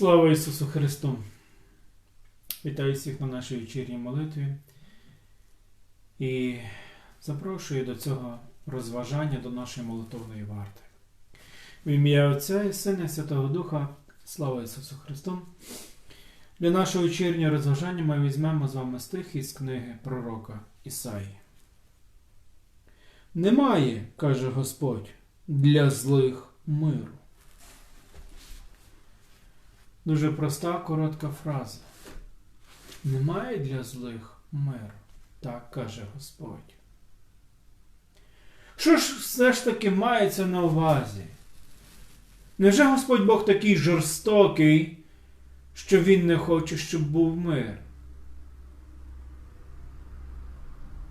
Слава Ісусу Христу! Вітаю всіх на нашій вечірній молитві і запрошую до цього розважання до нашої молитовної варти. В ім'я Отця і Сина Святого Духа, слава Ісусу Христу! Для нашого вечірнього розважання ми візьмемо з вами стих із книги пророка Ісаї. Немає, каже Господь, для злих миру. Дуже проста, коротка фраза. Немає для злих миру, так каже Господь. Що ж все ж таки мається на увазі? Невже Господь Бог такий жорстокий, що Він не хоче, щоб був мир?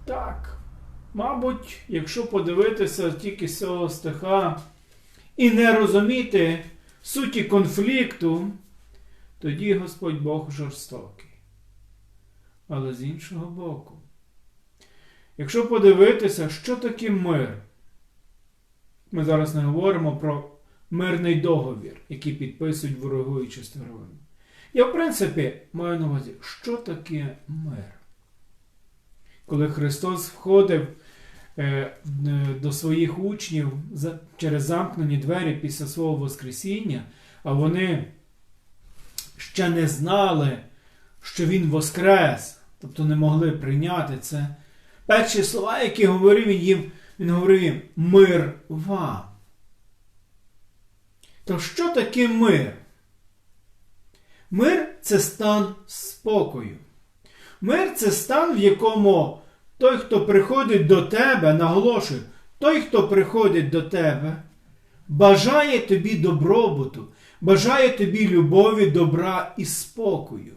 Так, мабуть, якщо подивитися тільки з цього стиха і не розуміти суті конфлікту, тоді Господь Бог жорстокий. Але з іншого боку, якщо подивитися, що таке мир, ми зараз не говоримо про мирний договір, який підписують ворогуючі сторони. Я, в принципі, маю на увазі, що таке мир? Коли Христос входив е, до своїх учнів через замкнені двері після свого Воскресіння, а вони ще не знали, що Він Воскрес, тобто не могли прийняти це. Перші слова, які говорив він їм, він говорив їм мир вам. То що таке мир? Мир це стан спокою. Мир це стан, в якому той, хто приходить до тебе, наголошую, той, хто приходить до тебе, бажає тобі добробуту, бажає тобі любові, добра і спокою.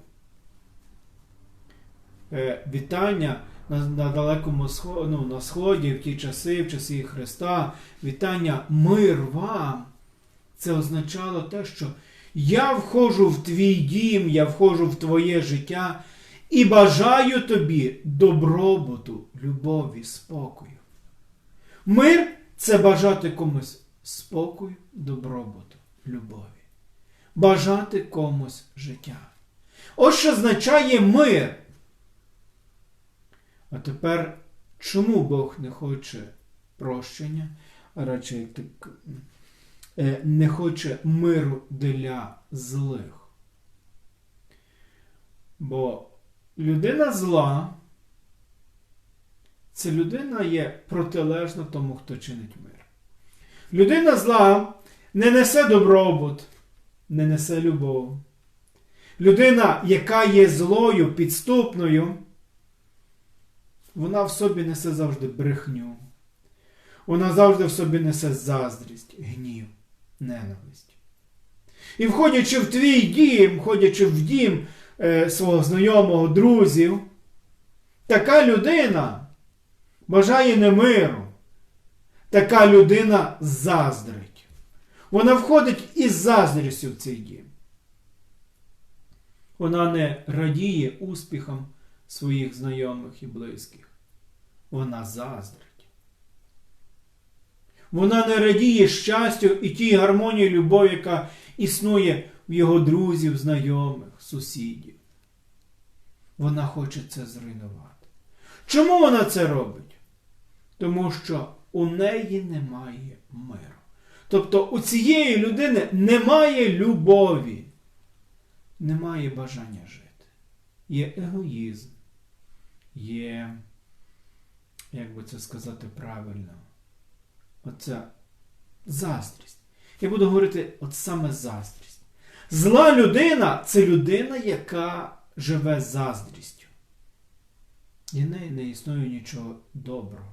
Е, вітання на, далекому сході, ну, на сході, в ті часи, в часи Христа, вітання мир вам. Це означало те, що я входжу в твій дім, я входжу в твоє життя і бажаю тобі добробуту, любові, спокою. Мир це бажати комусь спокою, добробуту, любові. Бажати комусь життя. Ось що означає мир. А тепер чому Бог не хоче прощення, а радше так, не хоче миру для злих? Бо людина зла, це людина є протилежна тому, хто чинить мир. Людина зла не несе добробут, не несе любов. Людина, яка є злою, підступною, вона в собі несе завжди брехню. Вона завжди в собі несе заздрість, гнів, ненависть. І входячи в твій дім, входячи в дім е, свого знайомого, друзів, така людина бажає не миру. Така людина заздрить. Вона входить із заздрістю в цей дім. Вона не радіє успіхам своїх знайомих і близьких. Вона заздрить. Вона не радіє щастю і тій гармонії любові, яка існує в його друзів, знайомих, сусідів. Вона хоче це зруйнувати. Чому вона це робить? Тому що у неї немає миру. Тобто у цієї людини немає любові, немає бажання жити. Є егоїзм, є, як би це сказати правильно, оця заздрість. Я буду говорити от саме заздрість. Зла людина це людина, яка живе заздрістю. Для неї не існує нічого доброго.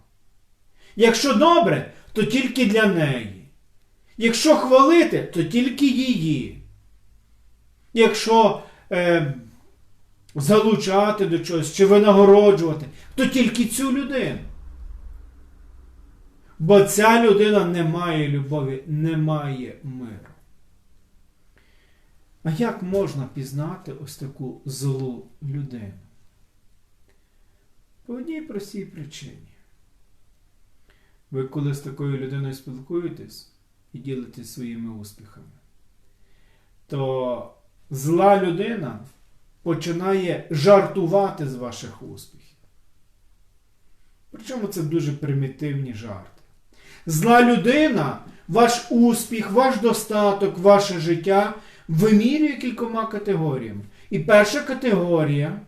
Якщо добре, то тільки для неї. Якщо хвалити, то тільки її. Якщо е, залучати до чогось чи винагороджувати, то тільки цю людину. Бо ця людина не має любові, не має миру. А як можна пізнати ось таку злу людину? По одній простій причині. Ви коли з такою людиною спілкуєтесь і ділитесь своїми успіхами, то зла людина починає жартувати з ваших успіхів. Причому це дуже примітивні жарти. Зла людина, ваш успіх, ваш достаток, ваше життя вимірює кількома категоріями. І перша категорія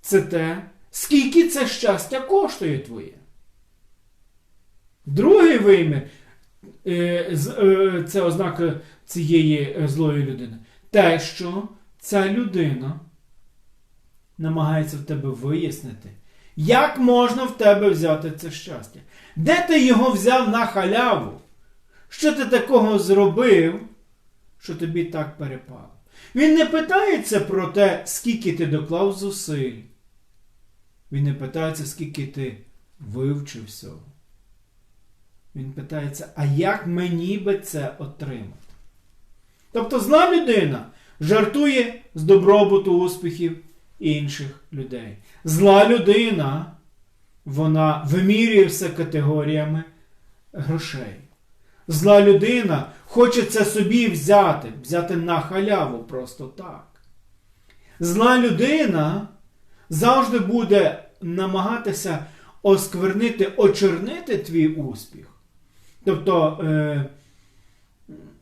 це те, скільки це щастя коштує твоє. Другий вимір е, е, це ознака цієї е, злої людини. Те, що ця людина намагається в тебе вияснити, як можна в тебе взяти це щастя. Де ти його взяв на халяву? Що ти такого зробив, що тобі так перепало? Він не питається про те, скільки ти доклав зусиль. Він не питається, скільки ти вивчив всього. Він питається, а як мені би це отримати? Тобто зла людина жартує з добробуту успіхів інших людей. Зла людина, вона вимірює все категоріями грошей. Зла людина хоче це собі взяти, взяти на халяву просто так. Зла людина завжди буде намагатися осквернити, очернити твій успіх. Тобто е,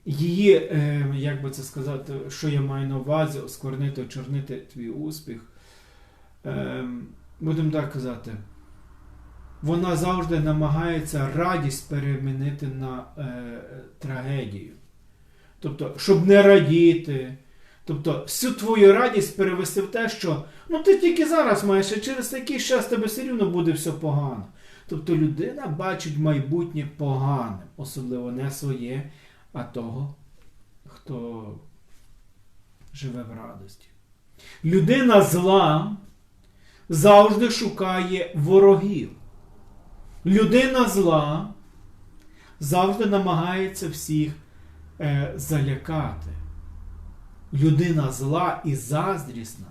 її, е, як би це сказати, що я маю на увазі, осквернити, очернити твій успіх. Е, будемо так казати, вона завжди намагається радість перемінити на е, трагедію. Тобто, щоб не радіти. Тобто, всю твою радість перевести в те, що ну ти тільки зараз маєш, а через якийсь час тебе все рівно буде все погано. Тобто людина бачить майбутнє поганим, особливо не своє, а того, хто живе в радості. Людина зла завжди шукає ворогів. Людина зла завжди намагається всіх е, залякати. Людина зла і заздрісна.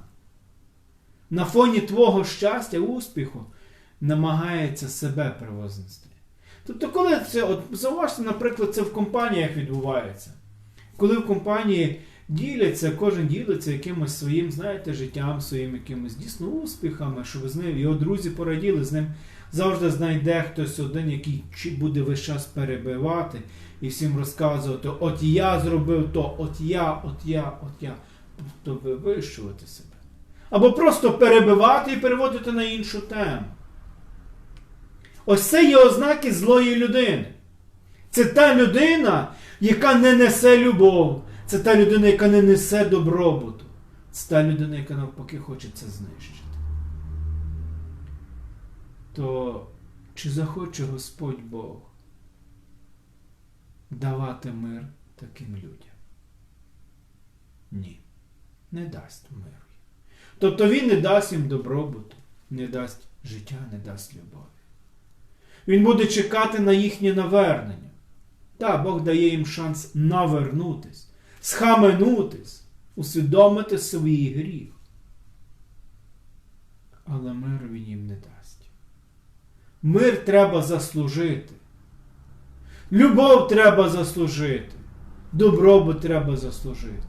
На фоні твого щастя, успіху намагається себе привознести. Тобто, коли це, от зауважте, наприклад, це в компаніях відбувається. Коли в компанії діляться, кожен ділиться якимось своїм, знаєте, життям, своїм якимось дійсно успіхами, щоб з ним його друзі пораділи, з ним завжди знайде хтось один, який буде весь час перебивати і всім розказувати, от я зробив то, от я, от я, от я. Тобто вивищувати себе. Або просто перебивати і переводити на іншу тему. Ось це є ознаки злої людини. Це та людина, яка не несе любов. Це та людина, яка не несе добробуту. Це та людина, яка навпаки хоче це знищити. То чи захоче Господь Бог давати мир таким людям? Ні, не дасть миру. Тобто Він не дасть їм добробуту, не дасть життя, не дасть любові. Він буде чекати на їхнє навернення. Так, Бог дає їм шанс навернутись, схаменутись, усвідомити свій гріх. Але миру він їм не дасть. Мир треба заслужити. Любов треба заслужити. Добробут треба заслужити.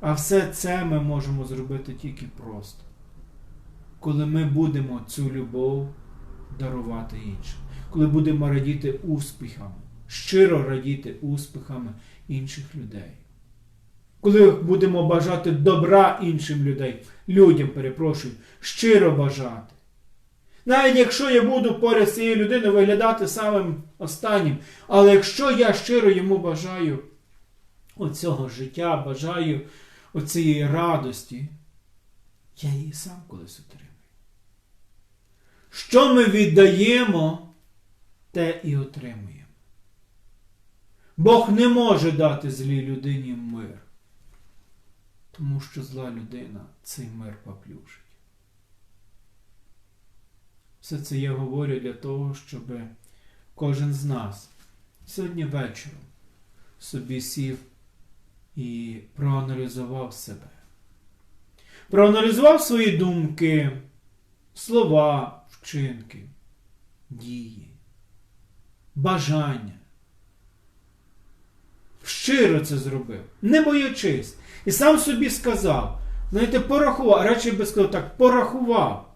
А все це ми можемо зробити тільки просто, коли ми будемо цю любов дарувати іншим, коли будемо радіти успіхами, щиро радіти успіхами інших людей. Коли будемо бажати добра іншим людей, людям, перепрошую, щиро бажати. Навіть якщо я буду поряд з цією людиною виглядати самим останнім, але якщо я щиро йому бажаю оцього життя, бажаю оцієї радості, я її сам колись отримаю. Що ми віддаємо, те і отримуємо. Бог не може дати злій людині мир, тому що зла людина цей мир поплюшить. Все це я говорю для того, щоб кожен з нас сьогодні вечором собі сів і проаналізував себе. Проаналізував свої думки, слова, вчинки, дії, бажання. щиро це зробив, не боячись. І сам собі сказав, знаєте, порахував, радше би сказав так, порахував.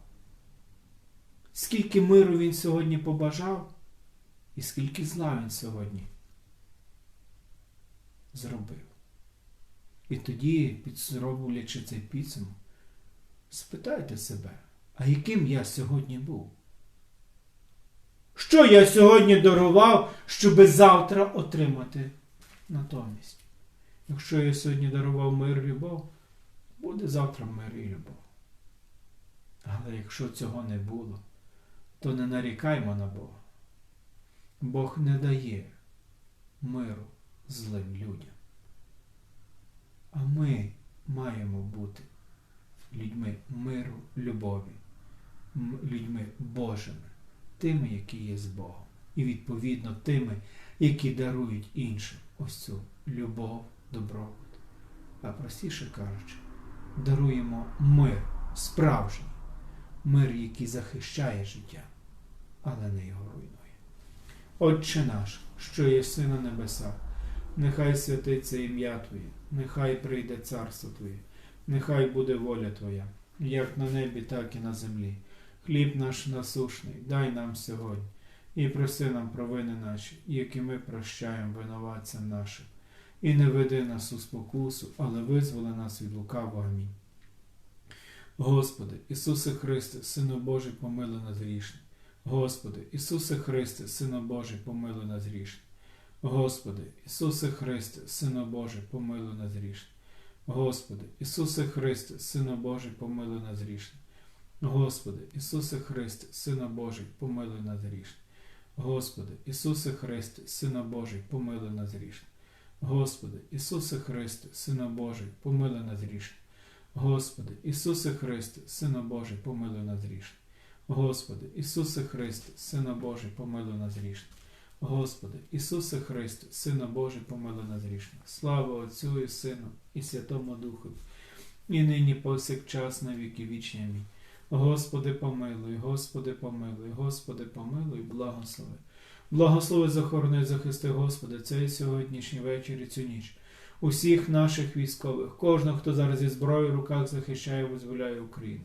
Скільки миру він сьогодні побажав, і скільки зла він сьогодні зробив. І тоді, підроблячи цей підсумок, спитайте себе, а яким я сьогодні був? Що я сьогодні дарував, щоби завтра отримати натомість? Якщо я сьогодні дарував мир і любов, буде завтра мир і любов. Але якщо цього не було, то не нарікаймо на Бога. Бог не дає миру злим людям. А ми маємо бути людьми миру, любові, людьми Божими, тими, які є з Богом. І відповідно тими, які дарують іншим ось цю любов, добробут. А простіше кажучи, даруємо мир, справжній мир, який захищає життя, але не його руйнує. Отче наш, що єси на небесах, нехай святиться ім'я Твоє, нехай прийде царство Твоє, нехай буде воля Твоя, як на небі, так і на землі. Хліб наш насушний, дай нам сьогодні, і проси нам провини наші, які ми прощаємо винуватцям нашим. І не веди нас у спокусу, але визволи нас від лукавого. Амінь. Господи, Ісусе Христе, Сину Божий, помилуй нас грішні. Господи, Ісусе Христе, Сину Божий, помилуй нас грішні. Господи, Ісусе Христе, Сину Божий, помилуй нас грішні. Господи, Ісусе Христе, Сину Божий, помилуй нас грішні. Господи, Ісусе Христе, Сину Божий, помилуй нас грішні. Господи, Ісусе Христе, Сину Божий, помилуй нас грішні. Господи, Ісусе Христе, Сину Божий, помилуй нас грішні. Господи, Ісусе Христе, Сину Божий, помилуй нас грішні. Господи, Ісусе Христе, Сина Божий, помилуй нас грішні. Господи, Ісусе Христе, Сина Божий, помилуй нас грішні. Слава Отцю і Сину, і Святому Духу, і нині повсякчас на віки вічні. Амінь. Господи, помилуй, Господи, помилуй, Господи, помилуй, благослови. Благослови, захорони, захисти, Господи, цей сьогоднішній вечір і цю ніч. Усіх наших військових, кожного, хто зараз зі зброєю в руках захищає, визволяє Україну.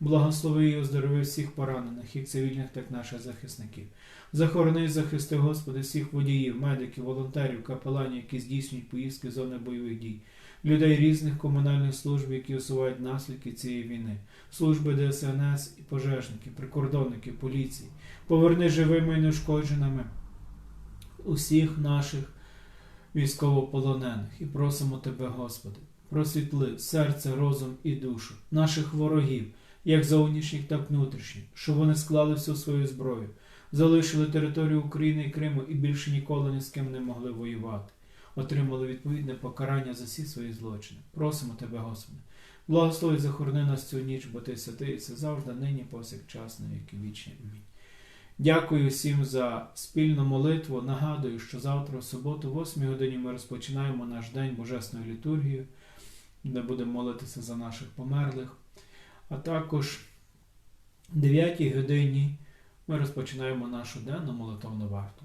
Благослови і оздорови всіх поранених, як цивільних, так і наших захисників. Захорони захисти, Господи, всіх водіїв, медиків, волонтерів, капеланів, які здійснюють поїздки зони бойових дій, людей різних комунальних служб, які усувають наслідки цієї війни, служби ДСНС і пожежники, прикордонники, поліції. Поверни живими і неушкодженими усіх наших військовополонених. І просимо Тебе, Господи, просвітли серце, розум і душу наших ворогів, як зовнішніх, так внутрішніх, щоб вони склали всю свою зброю, залишили територію України і Криму і більше ніколи ні з ким не могли воювати, отримали відповідне покарання за всі свої злочини. Просимо Тебе, Господи. Благослови захорони нас цю ніч, бо ти святий, і це завжди, нині, повсякчас, на віки вічні. Амінь. Дякую всім за спільну молитву. Нагадую, що завтра, в суботу, в 8 годині, ми розпочинаємо наш день Божественної літургії, де будемо молитися за наших померлих. А також в 9 годині ми розпочинаємо нашу денну молитовну варту.